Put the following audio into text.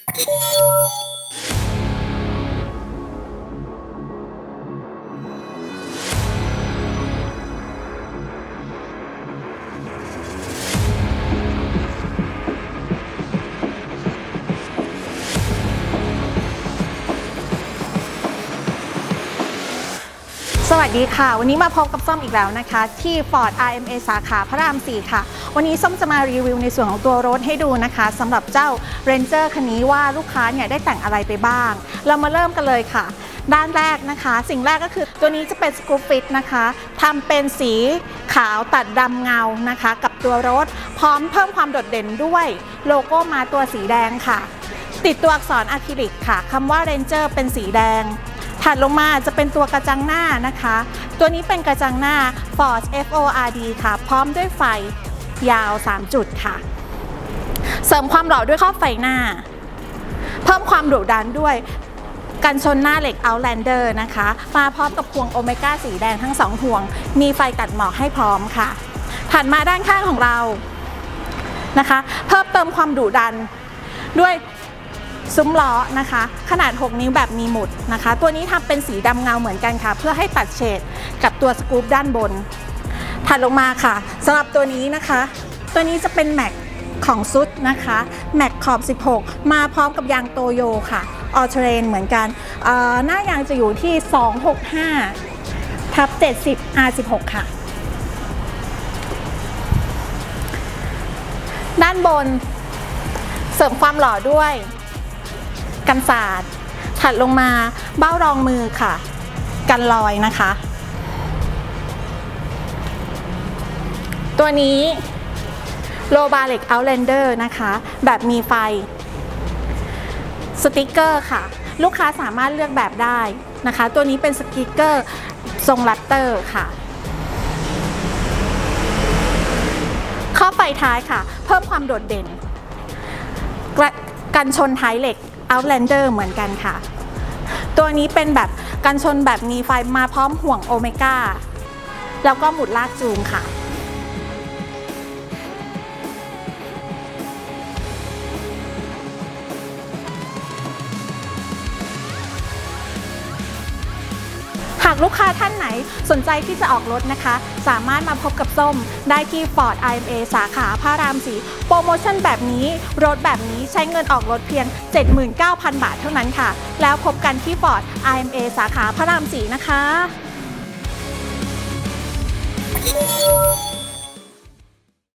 Thank you. สวัสดีค่ะ วันนี้มาพบกับส้มอีกแล้วนะคะ ที่ Ford RMA สาขาพระราม 4 ค่ะ วันนี้ส้มจะมารีวิวในส่วนของตัวรถให้ดูนะคะสำหรับเจ้า Ranger คันนี้ว่าลูกค้าเนี่ยได้แต่งอะไรไปบ้าง เรามาเริ่มกันเลยค่ะ ด้านแรกนะคะ สิ่งแรกก็คือตัวนี้จะเป็น Screw Fit นะคะทำเป็นสีขาวตัดดำเงานะคะ กับตัวรถ พร้อมเพิ่มความโดดเด่นด้วยโลโก้มาตัวสีแดงค่ะ ติดตัวอักษรอะคริลิกค่ะคำว่า Ranger เป็นสีแดง ถัดลงมาจะเป็นตัวกระจังหน้านะคะ ตัวนี้เป็นกระจังหน้า Ford FORD ค่ะ พร้อมด้วยไฟยาว 3 จุดค่ะ เสริมความหล่อด้วยข้อบไฟหน้า เพิ่มความดุดันด้วยกันชนหน้าเหล็ก Outlander นะคะ มาพร้อมกับพวงโอเมก้าสีแดงทั้งสองพวง มีไฟตัดหมอกให้พร้อมค่ะถัดมาด้านข้างของเรานะคะ เพิ่มเติมความดุดันด้วย ซุ้มล้อนะคะ ขนาด 6 นิ้วแบบมีหมุดนะคะ ตัวนี้ทำเป็นสีดำเงาเหมือนกันค่ะ เพื่อให้ตัดเฉดกับตัวสกู๊ปด้านบน ถัดลงมาค่ะสำหรับตัวนี้นะคะ ตัวนี้จะเป็นแม็กของซุดนะคะแม็กขอบ 16 มาพร้อมกับยางโตโยค่ะออเทรนเหมือนกันเอ่อหน้ายางจะอยู่ที่ 265ทับ70 R16 ค่ะ ด้านบนเสริมความหล่อด้วย กันศาสตร์ถัดลงมาเบ้ารองมือค่ะ กันรอยนะคะ ตัวนี้โลบาเล็กเอาเลนเดอร์นะคะ แบบมีไฟ สติกเกอร์ค่ะ ลูกค้าสามารถเลือกแบบได้นะคะ ตัวนี้เป็นสติกเกอร์ทรงลัตเตอร์ค่ะข้อไฟท้ายค่ะ เพิ่มความโดดเด่น กันชนท้ายเหล็ก Outlander เหมือนกันค่ะ ตัวนี้เป็นแบบกันชนแบบมีไฟมาพร้อมห่วงโอเมก้าแล้วก็หมุดลากจูงค่ะ หากลูกค้าท่านไหนสนใจที่จะออกรถนะคะ สามารถมาพบกับส้มได้ที่ Ford IMA สาขาพระรามสีโปรโมชั่นแบบนี้ รถแบบนี้ใช้เงินออกรถเพียง 79,000 บาทเท่านั้นค่ะ แล้วพบกันที่ Ford IMA สาขาพระรามสีนะคะ